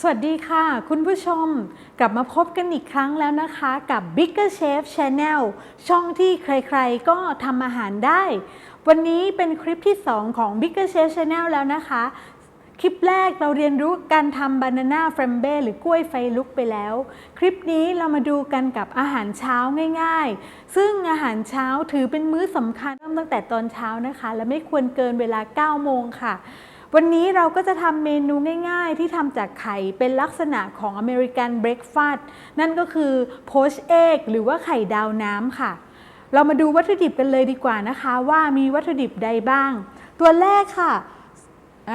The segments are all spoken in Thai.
สวัสดีค่ะ คุณผู้ชมกลับมาพบกันอีกครั้งแล้วนะคะกับ Bigger Chef Channel ช่องที่ใครๆก็ทำอาหารได้ วันนี้เป็นคลิปที่ 2 ของ Bigger Chef Channel แล้วนะคะ คลิปแรกเราเรียนรู้การทำบานาน่าแฟรมเบ้หรือกล้วยไฟลุกไปแล้ว คลิปนี้เรามาดูกันกับอาหารเช้าง่าย ๆ ซึ่งอาหารเช้าถือเป็นมื้อสำคัญเริ่มตั้งแต่ตอนเช้านะคะ และไม่ควรเกินเวลา 9 โมงค่ะ วันนี้เราก็จะทำเมนูง่ายๆ ที่ทำจากไข่เป็นลักษณะของอเมริกันเบรคฟาสต์นั่นก็คือโพชเอกหรือว่าไข่ดาวน้ำค่ะ เรามาดูวัตถุดิบกันเลยดีกว่านะคะ ว่ามีวัตถุดิบใดบ้าง ตัวแรกค่ะอ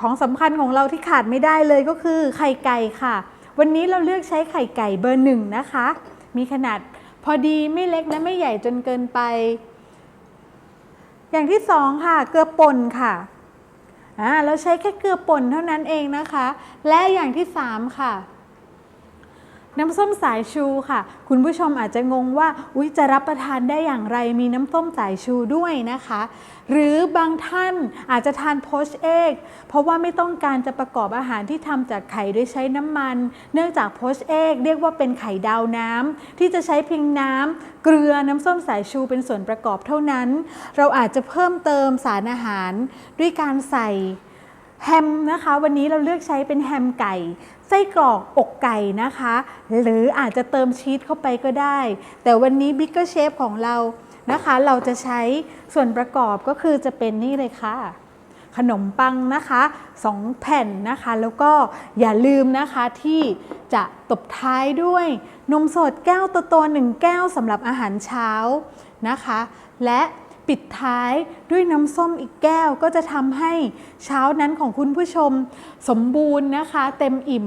ของสำคัญของเราที่ขาดไม่ได้เลยก็คือไข่ไก่ค่ะ วันนี้เราเลือกใช้ไข่ไก่เบอร์หนึ่งนะคะ มีขนาดพอดีไม่เล็กและไม่ใหญ่จนเกินไป อย่างที่สองค่ะ เกลือป่นค่ะ อ่าเราใช้แค่เกลือป่นเท่านั้นเองนะคะ และอย่างที่ 3 ค่ะ น้ำส้มสายชูค่ะ คุณผู้ชมอาจจะงงว่าอุ๊ยจะรับประทานได้อย่างไรมีน้ำส้มสายชูด้วยนะคะ หรือบางท่านอาจจะทานโพชเอกเพราะว่าไม่ต้องการจะประกอบอาหารที่ทำจากไข่โดยใช้น้ำมัน เนื่องจากโพชเอกเรียกว่าเป็นไข่ดาวน้ำที่จะใช้เพียงน้ำเกลือน้ำส้มสายชูเป็นส่วนประกอบเท่านั้น เราอาจจะเพิ่มเติมสารอาหารด้วยการใส่ แฮมนะคะวันนี้เราเลือกใช้เป็นแฮมไก่ไส้กรอกอกไก่นะคะ หรืออาจจะเติมชีสเข้าไปก็ได้ แต่วันนี้ Bigger Chef ของเรานะคะ เราจะใช้ส่วนประกอบก็คือจะเป็นนี่เลยค่ะ ขนมปังนะคะ2แผ่นนะคะ แล้วก็อย่าลืมนะคะที่จะตบท้ายด้วยนมสดแก้วโตๆหนึ่งแก้วสำหรับอาหารเช้านะคะ และ ปิดท้ายด้วยน้ำส้มอีกแก้วก็จะทำให้เช้านั้นของคุณผู้ชมสมบูรณ์นะคะ เต็มอิ่ม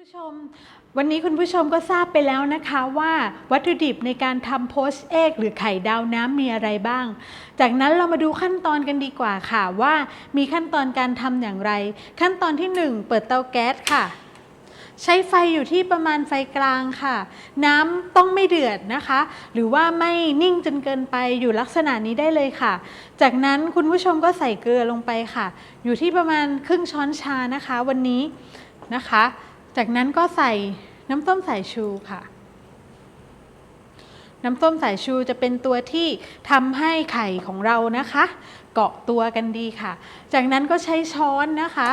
ผู้ชม วันนี้คุณผู้ชมก็ทราบไปแล้วนะคะว่าวัตถุดิบในการทำโพชเอกหรือไข่ดาวน้ำมีอะไรบ้าง จากนั้นเรามาดูขั้นตอนกันดีกว่าค่ะว่ามีขั้นตอนการทำอย่างไร ขั้นตอนที่ 1 เปิดเตาแก๊สค่ะ ใช้ไฟอยู่ที่ประมาณไฟกลางค่ะ น้ำต้องไม่เดือดนะคะ หรือว่าไม่นิ่งจนเกินไปอยู่ลักษณะนี้ได้เลยค่ะ จากนั้นคุณผู้ชมก็ใส่เกลือลงไปค่ะ อยู่ที่ประมาณครึ่งช้อนชานะคะ วันนี้นะคะ จากนั้นก็ใส่น้ำส้มสายชูค่ะ น้ำส้มสายชูจะเป็นตัวที่ทำให้ไข่ของเรานะคะ เกาะตัวกันดีค่ะ จากนั้นก็ใช้ช้อนนะคะ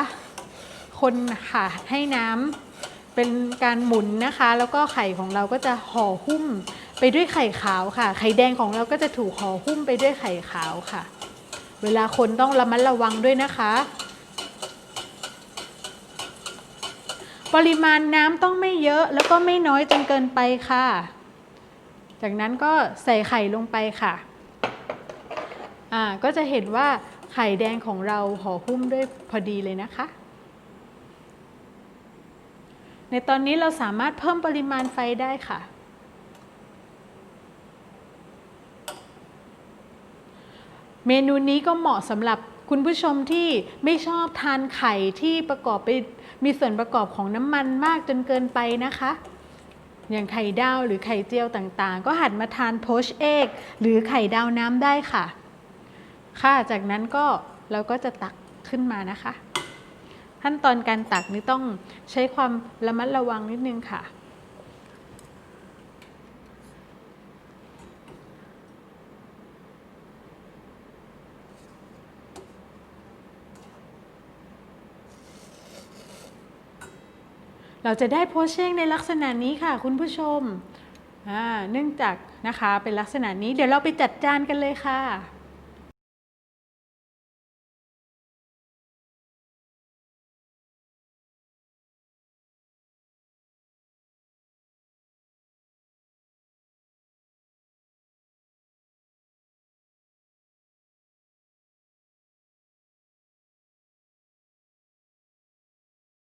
คนค่ะให้น้ำเป็นการหมุนนะคะ แล้วก็ไข่ของเราก็จะห่อหุ้มไปด้วยไข่ขาวค่ะ ไข่แดงของเราก็จะถูกห่อหุ้มไปด้วยไข่ขาวค่ะ เวลาคนต้องระมัดระวังด้วยนะคะ ปริมาณน้ำต้องไม่เยอะแล้วก็ไม่น้อยจนเกินไปค่ะ จากนั้นก็ใส่ไข่ลงไปค่ะ อ่าก็จะเห็นว่าไข่แดงของเราห่อหุ้มด้วยพอดีเลยนะคะ ในตอนนี้เราสามารถเพิ่มปริมาณไฟได้ค่ะ เมนูนี้ก็เหมาะสำหรับคุณผู้ชมที่ไม่ชอบทานไข่ที่ประกอบไป มีส่วนประกอบของน้ำมันมากจนเกินไปนะคะ อย่างไข่ดาวหรือไข่เจียวต่างๆ ก็หันมาทานโพชเอกหรือไข่ดาวน้ำได้ค่ะ ค่ะ จากนั้นก็เราก็จะตักขึ้นมานะคะ ขั้นตอนการตักนี่ต้องใช้ความระมัดระวังนิดนึงค่ะ เราจะได้โพชเชงในลักษณะนี้ค่ะ คุณผู้ชมเนื่องจากนะคะเป็นลักษณะนี้เดี๋ยวเราไปจัดจานกันเลยค่ะ